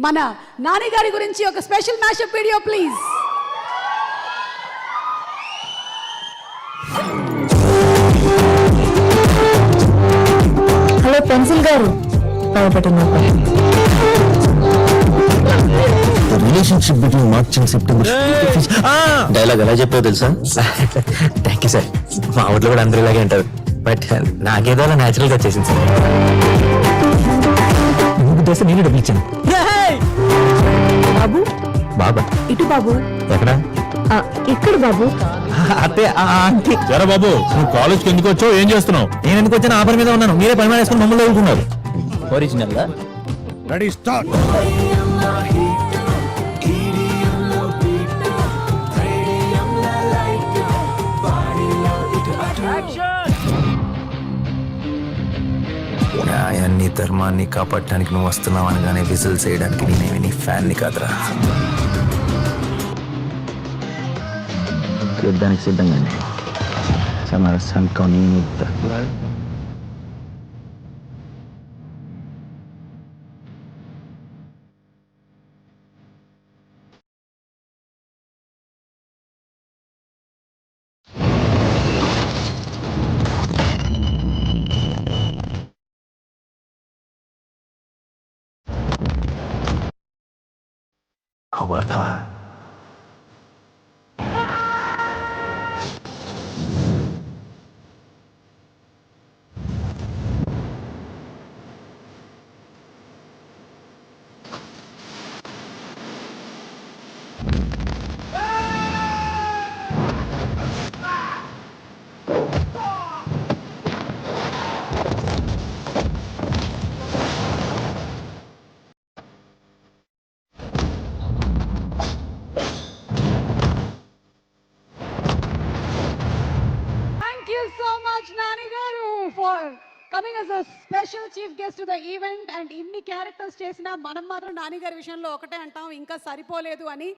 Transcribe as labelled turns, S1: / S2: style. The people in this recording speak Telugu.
S1: మన నాని గారి గురించి ఒక special mashup video please
S2: hello pencil గారు.
S3: Relationship between March and September
S4: dialogue ఎలా చెప్పావు తెలుసా? థ్యాంక్ యూ సార్ మా ఊర్లో కూడా అందరూ ఇలాగే అంటారు బట్ నాకేదో అలా న్యాచురల్గా వచ్చేసింది సార్ నేను డబ్బులు ఇచ్చాను.
S2: బాబా.
S4: ఎక్కడ?
S2: ఇక్కడ బాబు.
S4: అత్తే ఆంటీ.
S3: బాబు నువ్వు కాలేజ్కి ఎందుకు వచ్చావు? ఏం చేస్తున్నావు?
S4: నేను ఎందుకు వచ్చిన? ఆఫర్ మీద ఉన్నాను. మీరే పని మీద వేసుకుని మమ్మల్ని చదువుకున్నారు ఒరిజినల్
S3: రెడీ స్టార్ట్
S4: న్యాయాన్ని ధర్మాన్ని కాపాడటానికి నువ్వు వస్తున్నావు అనగానే విజిల్స్ వేయడానికి నేనేమి నీ ఫ్యాన్ని కాదురా. యుద్ధానికి సిద్ధంగా సమరసానికి కొని అవతా
S1: thank Coming as a special chief guest to the event and ఇన్ని క్యారెక్టర్స్ చేసినా మనం మాత్రం నాని గారి విషయంలో ఒకటే అంటాం. ఇంకా సరిపోలేదు అని